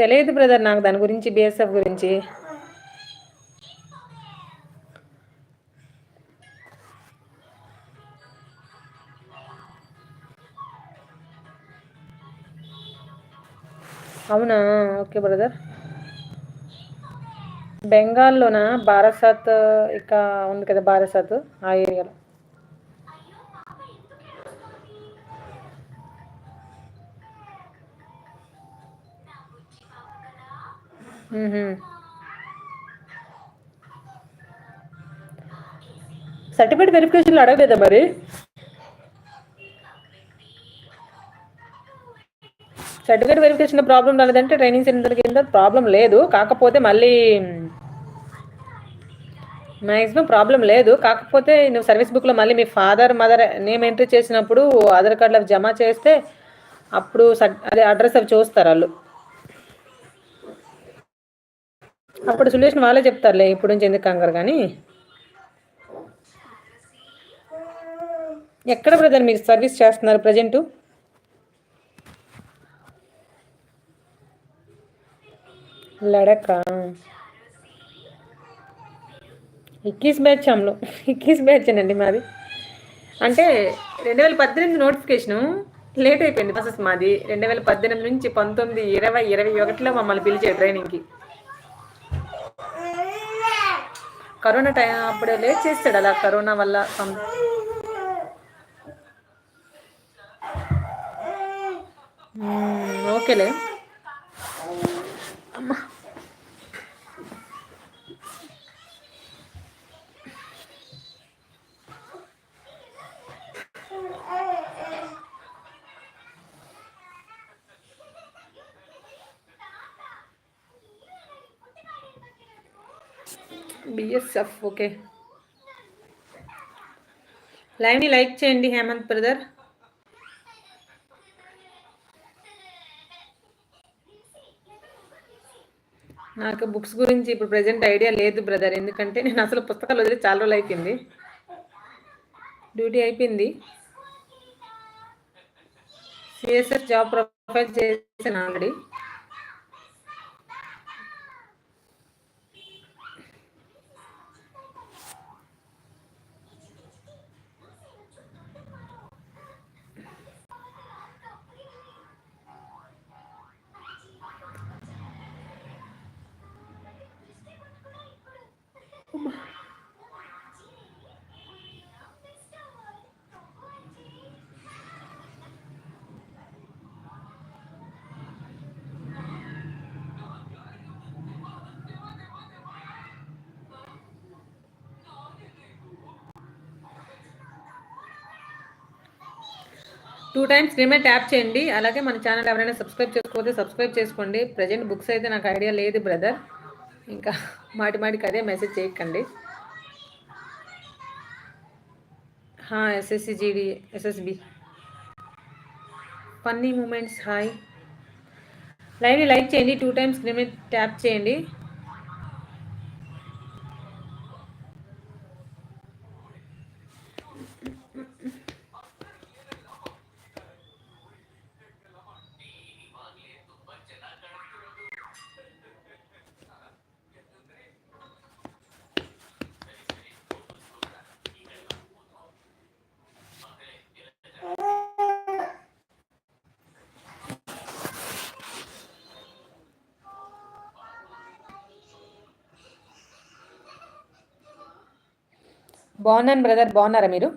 తెలియదు బ్రదర్ నాకు దాని గురించి బిఎస్ఎఫ్ గురించి. అవునా? Okay brother. బెంగాల్లోన? బారసాత్ ఇక ఉంది కదా బారసాత్ ఆ ఏరియాలో. సర్టిఫికేట్ వెరిఫికేషన్లో అడగలేదా మరి? సర్టిఫికేట్ వెరిఫికేషన్ ప్రాబ్లం రాలేదంటే ట్రైనింగ్ సెంటర్ కింద ప్రాబ్లం లేదు. కాకపోతే మళ్ళీ మ్యాక్సిమం ప్రాబ్లం లేదు. కాకపోతే నువ్వు సర్వీస్ బుక్లో మళ్ళీ మీ ఫాదర్ మదర్ నేమ్ ఎంట్రీ చేసినప్పుడు ఆధార్ కార్డులో జమ చేస్తే అప్పుడు అదే అడ్రస్ అవి చూస్తారు వాళ్ళు. అప్పుడు సొల్యూషన్ వాళ్ళే చెప్తారులే ఇప్పుడు నుంచి ఎందుకు కంగారు కానీ. ఎక్కడ బ్రదర్ మీరు సర్వీస్ చేస్తున్నారు ప్రజెంటు? లడక. ఇక్కీస్ బ్యాచ్ అమ్లో. ఇక్కీస్ బ్యాచ్ అండి మాది. అంటే రెండు వేల పద్దెనిమిది నోటిఫికేషను లేట్ అయిపోయింది ప్రాసెస్ మాది. రెండు వేల పద్దెనిమిది నుంచి పంతొమ్మిది ఇరవై ఇరవై ఒకటిలో మమ్మల్ని పిలిచే ట్రైనింగ్కి కరోనా టైం అప్పుడే లేట్ చేస్తాడు అలా కరోనా వల్ల ఓకేలే. అమ్మా. బిఎస్ఎఫ్ ఓకే లైవ్ని లైక్ చేయండి హేమంత్ బ్రదర్ నాకు బుక్స్ గురించి ఇప్పుడు ప్రజెంట్ ఐడియా లేదు బ్రదర్ ఎందుకంటే నేను అసలు పుస్తకాలు వదిలి చాలా రోజులు అయిపోయింది. డ్యూటీ అయిపోయింది. సిఎస్ఎస్ జాబ్ ప్రొఫైల్ చేసాను ఆల్రెడీ టూ టైమ్స్ నేమే ట్యాప్ చేయండి. అలాగే మన ఛానల్ ఎవరైనా సబ్స్క్రైబ్ చేసుకోతే సబ్స్క్రైబ్ చేసుకోండి. ప్రజెంట్ బుక్స్ అయితే నాకు ఐడియా లేదు బ్రదర్. ఇంకా మాటి మాటికి అదే మెసేజ్ చేయకండి. SSC GD SSB. Funny moments hi. లైవ్ని like చేయండి. టూ టైమ్స్ నేమే ట్యాప్ చేయండి. బాగున్నాను బ్రదర్ బాగున్నారా మీరు?